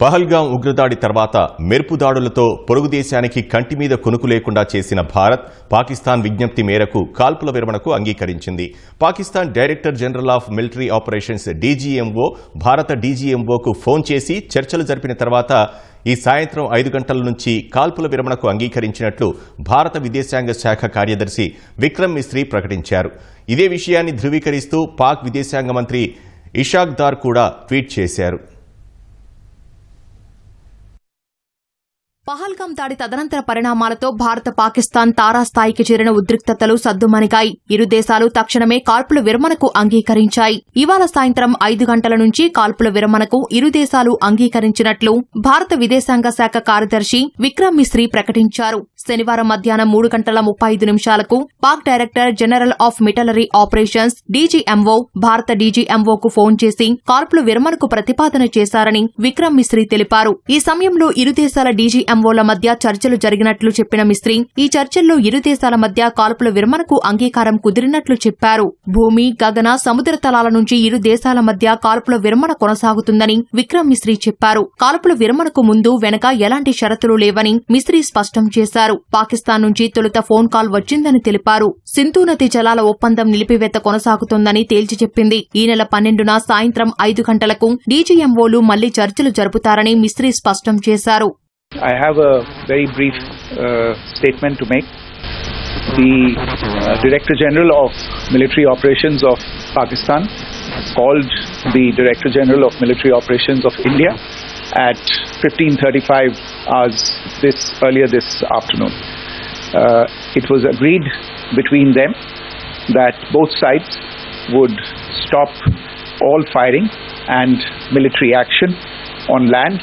పహల్గాం ఉగ్రదాడి తర్వాత మెరుపు దాడులతో పొరుగు దేశానికి కంటి మీద కొనుకు లేకుండా చేసిన భారత్ పాకిస్తాన్ విజ్ఞప్తి మేరకు కాల్పుల విరమణకు అంగీకరించింది. Pakistan director general of military operations D G M O భారత డీజీఎంఓకు ఫోన్ చేసి చర్చలు జరిపిన తర్వాత ఈ సాయంత్రం ఐదు గంటల నుంచి కాల్పుల విరమణకు అంగీకరించినట్లు భారత విదేశాంగ శాఖ కార్యదర్శి విక్రమ్ మిస్త్రీ ప్రకటించారు. ఇదే విషయాన్ని ధృవీకరిస్తూ పాక్ విదేశాంగ మంత్రి ఇషాక్ దార్ కూడా ట్వీట్ చేశారు. పహల్గాం దాడి తదనంతర పరిణామాలతో భారత పాకిస్తాన్ తారాస్థాయికి చేరిన ఉద్రిక్తతలు సద్దుమణిగాయి. ఇరు దేశాలు తక్షణమే కాల్పుల విరమణకు అంగీకరించాయి. ఇవాళ సాయంత్రం ఐదు గంటల నుంచి కాల్పుల విరమణకు ఇరు దేశాలు అంగీకరించినట్లు భారత విదేశాంగ శాఖ కార్యదర్శి విక్రమ్ మిశ్రీ ప్రకటించారు. శనివారం మధ్యాహ్నం మూడు గంటల ముప్పై ఐదు నిమిషాలకు Pak director general of military operations D G M O భారత డీజీఎంఓకు ఫోన్ చేసి కాల్పుల విరమణకు ప్రతిపాదన చేశారని విక్రమ్ మిశ్రీ తెలిపారు. ఈ సమయంలో ఇరు దేశాల డీజీఎంఓల మధ్య చర్చలు జరిగినట్లు చెప్పిన మిస్త్రీ ఈ చర్చల్లో ఇరు దేశాల మధ్య కాల్పుల విరమణకు అంగీకారం కుదిరినట్లు చెప్పారు. భూమి గగన సముద్ర తలాల నుంచి ఇరు దేశాల మధ్య కాల్పుల విరమణ కొనసాగుతుందని విక్రమ్ మిస్త్రీ చెప్పారు. కాల్పుల విరమణకు ముందు వెనక ఎలాంటి షరతులు లేవని మిస్త్రీ స్పష్టం చేశారు. పాకిస్తాన్ నుంచి తొలుత ఫోన్ కాల్ వచ్చిందని తెలిపారు. సింధు నది జలాల ఒప్పందం నిలిపివేత కొనసాగుతోందని తేల్చి చెప్పింది. ఈ నెల పన్నెండున సాయంత్రం ఐదు గంటలకు డీజీఎంఓలు మళ్ళీ చర్చలు జరుపుతారని మిస్త్రీ స్పష్టం చేశారు. I have a very brief uh, statement to make. The uh, Director General of Military Operations of Pakistan called the Director General of Military Operations of India at 15:35 hours this earlier this afternoon. Uh, it was agreed between them that both sides would stop all firing and military action on land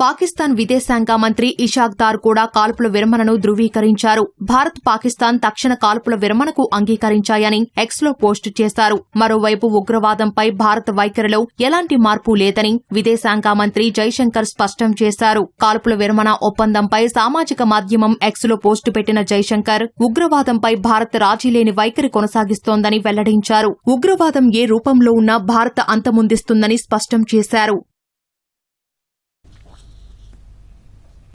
Pakistan విదేశాంగ మంత్రి ఇషాక్ దార్ కూడా కాల్పుల విరమణను ధృవీకరించారు. భారత్ పాకిస్తాన్ తక్షణ కాల్పుల విరమణకు అంగీకరించాయని ఎక్స్లో post చేశారు. మరోవైపు ఉగ్రవాదంపై భారత్ వైఖరిలో ఎలాంటి మార్పు లేదని విదేశాంగ మంత్రి జైశంకర్ స్పష్టం చేశారు. కాల్పుల విరమణ ఒప్పందంపై సామాజిక మాధ్యమం ఎక్స్లో పోస్టు పెట్టిన జైశంకర్ ఉగ్రవాదంపై భారత్ రాజీలేని వైఖరి కొనసాగిస్తోందని వెల్లడించారు. ఉగ్రవాదం ఏ రూపంలో ఉన్నా భారత్ అంతమొందిస్తుందని స్పష్టం చేశారు.